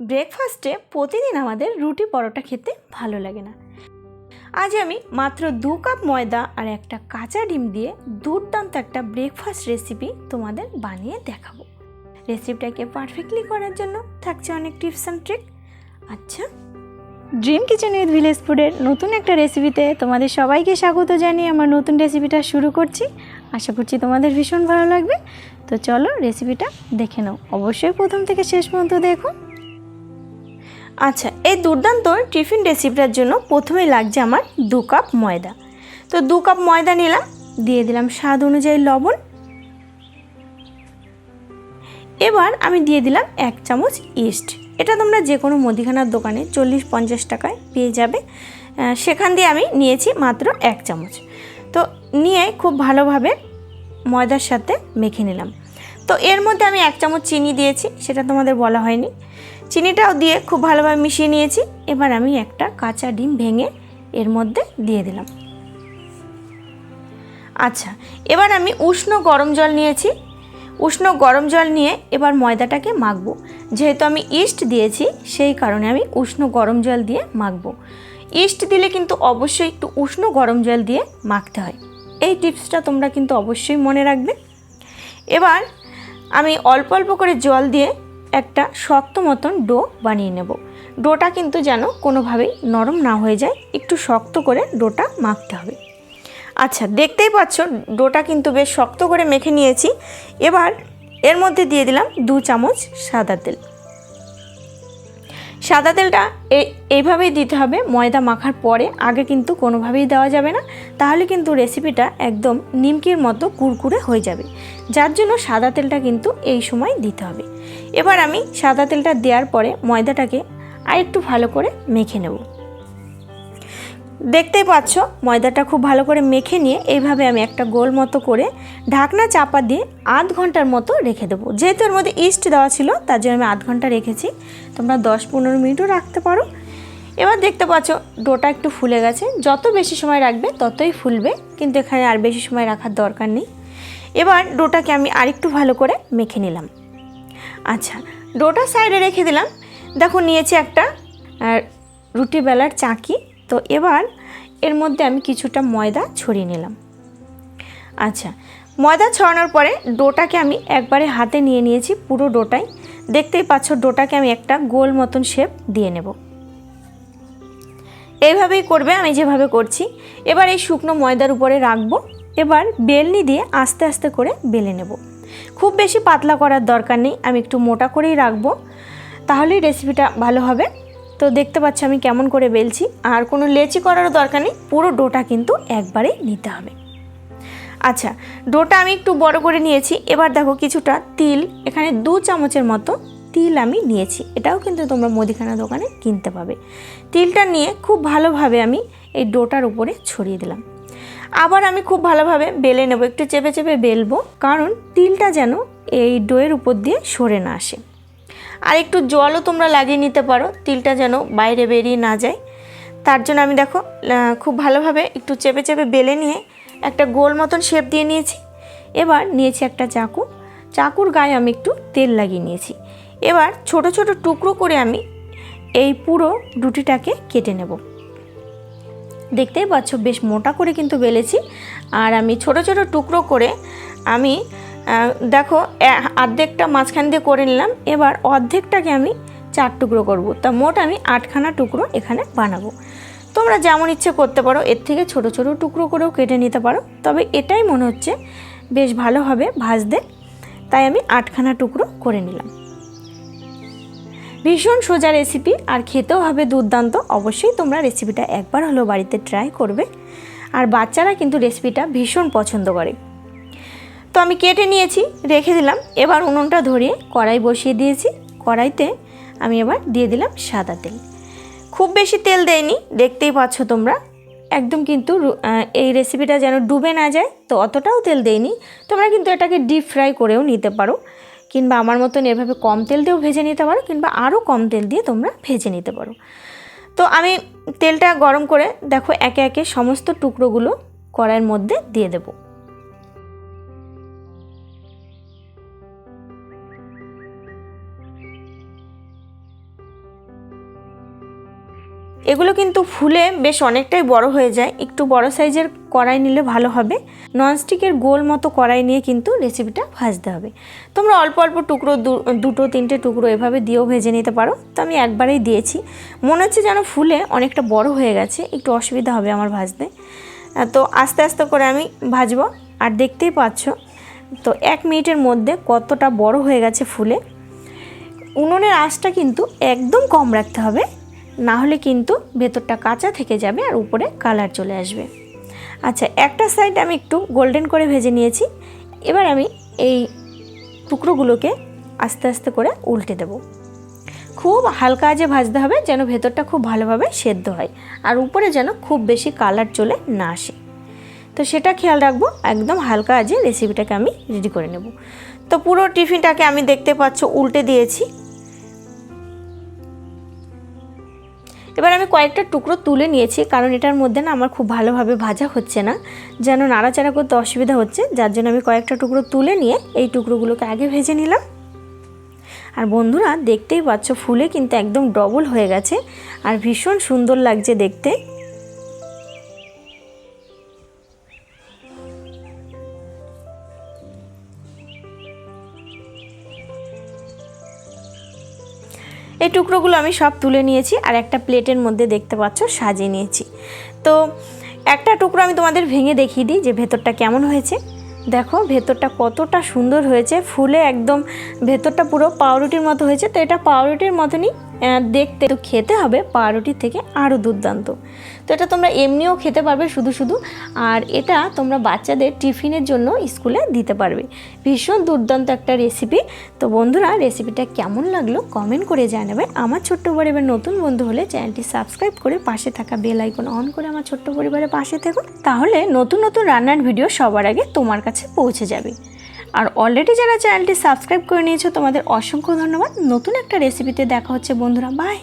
ব্রেকফাস্টে প্রতিদিন আমাদের রুটি পরোটা খেতে ভালো লাগে না। আজ আমি মাত্র দু কাপ ময়দা আর একটা কাঁচা ডিম দিয়ে দুর্দান্ত একটা ব্রেকফাস্ট রেসিপি তোমাদের বানিয়ে দেখাবো। রেসিপিটাকে পারফেক্টলি করার জন্য থাকছে অনেক টিপস অ্যান্ড ট্রিক। আচ্ছা ড্রিম কিচেন উইথ ভিলেজ ফুডের নতুন একটা রেসিপিতে তোমাদের সবাইকে স্বাগত জানিয়ে আমার নতুন রেসিপিটা শুরু করছি। আশা করছি তোমাদের ভীষণ ভালো লাগবে। তো চলো রেসিপিটা দেখে নাও। অবশ্যই প্রথম থেকে শেষ পর্যন্ত দেখো। আচ্ছা এই দুর্দান্ত টিফিন রেসিপিটার জন্য প্রথমেই লাগছে আমার দু কাপ ময়দা। তো দু কাপ ময়দা নিলাম, দিয়ে দিলাম স্বাদ অনুযায়ী লবণ। এবার আমি দিয়ে দিলাম এক চামচ ইস্ট। এটা তোমরা যে কোনো মুদিখানার দোকানে চল্লিশ পঞ্চাশ টাকায় পেয়ে যাবে। সেখান দিয়ে আমি নিয়েছি মাত্র এক চামচ। তো নিয়ে খুব ভালোভাবে ময়দার সাথে মেখে নিলাম। তো এর মধ্যে আমি এক চামচ চিনি দিয়েছি, সেটা তোমাদের বলা হয়নি। চিনিটাও দিয়ে খুব ভালোভাবে মিশিয়ে নিয়েছি। এবার আমি একটা কাঁচা ডিম ভেঙে এর মধ্যে দিয়ে দিলাম। আচ্ছা এবার আমি উষ্ণ গরম জল নিয়েছি। উষ্ণ গরম জল নিয়ে এবার ময়দাটাকে মাখবো। যেহেতু আমি ইস্ট দিয়েছি, সেই কারণে আমি উষ্ণ গরম জল দিয়ে মাখবো। ইস্ট দিলে কিন্তু অবশ্যই একটু উষ্ণ গরম জল দিয়ে মাখতে হয়। এই টিপসটা তোমরা কিন্তু অবশ্যই মনে রাখবে। এবার আমি অল্প অল্প করে জল দিয়ে একটা শক্ত মতন ডো বানিয়ে নেব। ডোটা কিন্তু যেন কোনোভাবেই নরম না হয়ে যায়, একটু শক্ত করে ডোটা মাখতে হবে। আচ্ছা দেখতেই পাচ্ছ, ডোটা কিন্তু বেশ শক্ত করে মেখে নিয়েছি। এবার এর মধ্যে দিয়ে দিলাম দু চামচ সাদা তেল। সাদা তেলটা এই এইভাবেই দিতে হবে। ময়দা মাখার পরে আগে কিন্তু কোনোভাবেই দেওয়া যাবে না। তাহলে কিন্তু রেসিপিটা একদম নিমকির মতো কুরকুরে হয়ে যাবে। যার জন্য সাদা তেলটা কিন্তু এই সময় দিতে হবে। এবার আমি সাদা তেলটা দেওয়ার পরে ময়দাটাকে আরেকটু ভালো করে মেখে নেব। দেখতেই পাচ্ছ, ময়দাটা খুব ভালো করে মেখে নিয়ে এইভাবে আমি একটা গোল মতো করে ঢাকনা চাপা দিয়ে আধ ঘণ্টার মতো রেখে দেবো। যেহেতু এর মধ্যে ইস্ট দেওয়া ছিল, তার জন্য আমি আধ ঘণ্টা রেখেছি। তোমরা দশ পনেরো মিনিটও রাখতে পারো। এবার দেখতে পাচ্ছ, ডোটা একটু ফুলে গেছে। যত বেশি সময় রাখবে, ততই ফুলবে। কিন্তু এখানে আর বেশি সময় রাখার দরকার নেই। এবার ডোটাকে আমি আরেকটু ভালো করে মেখে নিলাম। আচ্ছা ডোটা সাইডে রেখে দিলাম। দেখো, নিয়েছি একটা রুটি বেলার চাকি। তো এবার এর মধ্যে আমি কিছুটা ময়দা ছড়িয়ে নিলাম। আচ্ছা ময়দা ছড়ানোর পরে ডোটাকে আমি একবারে হাতে নিয়ে নিয়েছি পুরো ডোটাই। দেখতেই পাচ্ছ ডোটাকে আমি একটা গোল মতন শেপ দিয়ে নেব। এইভাবেই করবে, আমি যেভাবে করছি। এবার এই শুকনো ময়দার উপরে রাখব। এবার বেলনি দিয়ে আস্তে আস্তে করে বেলে নেব। খুব বেশি পাতলা করার দরকার নেই, আমি একটু মোটা করেই রাখব। তাহলেই রেসিপিটা ভালো হবে। তো দেখতে পাচ্ছ আমি কেমন করে বেলছি। আর কোনো লেচি করারও দরকার নেই, পুরো ডোটা কিন্তু একবারে নিতে হবে। আচ্ছা ডোটা আমি একটু বড় করে নিয়েছি। এবার দেখো কিছুটা তিল, এখানে দু চামচের মতো তিল আমি নিয়েছি। এটাও কিন্তু তোমরা মুদিখানা দোকানে কিনতে পাবে। তিলটা নিয়ে খুব ভালোভাবে আমি এই ডোটার উপরে ছড়িয়ে দিলাম। আবার আমি খুব ভালোভাবে বেলে নেব, একটু চেপে চেপে বেলবো, কারণ তিলটা যেন এই ডোয়ের উপর দিয়ে সরে না আসে। আর একটু জলও তোমরা লাগিয়ে নিতে পারো, তিলটা যেন বাইরে বেরিয়ে না যায়। তার জন্য আমি দেখো খুব ভালোভাবে একটু চেপে চেপে বেলে নিয়ে একটা গোল মতন শেপ দিয়ে নিয়েছি। এবার নিয়েছি একটা চাকু। চাকুর গায়ে আমি একটু তেল লাগিয়ে নিয়েছি। এবার ছোট ছোট টুকরো করে আমি এই পুরো রুটিটাকে কেটে নেব। দেখতেই পাচ্ছ, বেশ মোটা করে কিন্তু বেলেছি। আর আমি ছোট ছোট টুকরো করে আমি দেখো অর্ধেকটা মাঝখান দিয়ে করে নিলাম, এবার অর্ধেকটাকে আমি চার টুকরো করব। তা মোট আমি আটখানা টুকরো এখানে বানাবো। তোমরা যেমন ইচ্ছে করতে পারো, এর থেকে ছোট ছোট টুকরো করেও কেটে নিতে পারো। তবে এটাই মনে হচ্ছে বেশ ভালো হবে ভাজতে। তাই আমি আটখানা টুকরো করে নিলাম। ভীষণ সোজা রেসিপি আর খেতেও হবে দুর্দান্ত। অবশ্যই তোমরা রেসিপিটা একবার হলেও বাড়িতে ট্রাই করবে। আর বাচ্চারা কিন্তু রেসিপিটা ভীষণ পছন্দ করে। তো আমি কেটে নিয়েছি, রেখে দিলাম। এবার উনুনটা ধরিয়ে কড়াই বসিয়ে দিয়েছি। কড়াইতে আমি এবার দিয়ে দিলাম সাদা তেল। খুব বেশি তেল দেয়নি দেখতেই পাচ্ছ তোমরা। একদম কিন্তু এই রেসিপিটা যেন ডুবে না যায়, তো অতটাও তেল দেয়নি তোমরা কিন্তু এটাকে ডিপ ফ্রাই করেও নিতে পারো। কিংবা আমার মতন এভাবে কম তেল দিয়েও ভেজে নিতে পারো, কিংবা আরও কম তেল দিয়ে তোমরা ভেজে নিতে পারো। তো আমি তেলটা গরম করে, দেখো, একে একে সমস্ত টুকরোগুলো কড়াইয়ের মধ্যে দিয়ে দেবো। এগুলো কিন্তু ফুলে বেশ অনেকটাই বড় হয়ে যায়। একটু বড় সাইজের কড়াই নিলে ভালো হবে। ননস্টিকের গোল মতো কড়াই নিয়ে কিন্তু রেসিপিটা ভাজতে হবে। তোমরা অল্প অল্প টুকরো দুটো, তিনটে টুকরো এভাবে দিয়েও ভেজে নিতে পারো। তো আমি একবারেই দিয়েছি। মনে হচ্ছে যেন ফুলে অনেকটা বড় হয়ে গেছে। একটু অসুবিধা হবে আমার ভাজতে। তো আস্তে আস্তে করে আমি ভাজবো। আর দেখতেই পাচ্ছ, তো এক মিনিটের মধ্যে কতটা বড় হয়ে গেছে ফুলে। উনুনের আঁচটা কিন্তু একদম কম রাখতে হবে। না হলে কিন্তু ভেতরটা কাঁচা থেকে যাবে আর উপরে কালার চলে আসবে। আচ্ছা একটা সাইড আমি একটু গোল্ডেন করে ভেজে নিয়েছি। এবার আমি এই টুকরোগুলোকে আস্তে আস্তে করে উল্টে দেব। খুব হালকা আজে ভাজতে হবে যেন ভেতরটা খুব ভালোভাবে সেদ্ধ হয় আর উপরে যেন খুব বেশি কালার চলে না আসে। তো সেটা খেয়াল রাখব, একদম হালকা আজে রেসিপিটাকে আমি রেডি করে নেব। তো পুরো টিফিনটাকে আমি দেখতে পাচ্ছ উল্টে দিয়েছি। এবার আমি কয়েকটা টুকরো তুলে নিয়েছি, কারণ এটার মধ্যে না আমার খুব ভালোভাবে ভাজা হচ্ছে না। যেন নাড়াচাড়া করতে অসুবিধা হচ্ছে, যার জন্য আমি কয়েকটা টুকরো তুলে নিয়ে এই টুকরোগুলোকে আগে ভেজে নিলাম। আর বন্ধুরা, দেখতেই পাচ্ছ, ফুলে কিন্তু একদম ডবল হয়ে গেছে। আর ভীষণ সুন্দর লাগছে দেখতে। এই টুকরোগুলো আমি সব তুলে নিয়েছি আর একটা প্লেটের মধ্যে দেখতে পাচ্ছ সাজিয়ে নিয়েছি। তো একটা টুকরো আমি তোমাদের ভেঙে দেখিয়ে দিই যে ভেতরটা কেমন হয়েছে। দেখো ভেতরটা কতটা সুন্দর হয়েছে, ফুলে একদম ভেতরটা পুরো পাউরুটির মতো হয়েছে। তো এটা পাউরুটির মতনই দেখতে তো খেতে হবে, পাউরুটির থেকে আরও দুর্দান্ত। এটা তোমরা এমনিও খেতে পারবে শুধু শুধু। আর এটা তোমরা বাচ্চাদের টিফিনের জন্য স্কুলে দিতে পারবে। ভীষণ দুর্দান্ত একটা রেসিপি তো বন্ধুরা রেসিপিটা কেমন লাগল কমেন্ট করে জানাবে। আমার ছোট্ট পরিবার নতুন বন্ধু হলে চ্যানেলটি সাবস্ক্রাইব করে পাশে থাকা বেল আইকন অন করে আমার ছোট্ট পরিবারের পাশে থেকো। তাহলে নতুন নতুন রান্নার ভিডিও সবার আগে তোমার কাছে পৌঁছে যাবে। আর অলরেডি যারা চ্যানেলটি সাবস্ক্রাইব করে নিয়েছো, তোমাদের অসংখ্য ধন্যবাদ। নতুন একটা রেসিপিতে দেখা হচ্ছে বন্ধুরা। বাই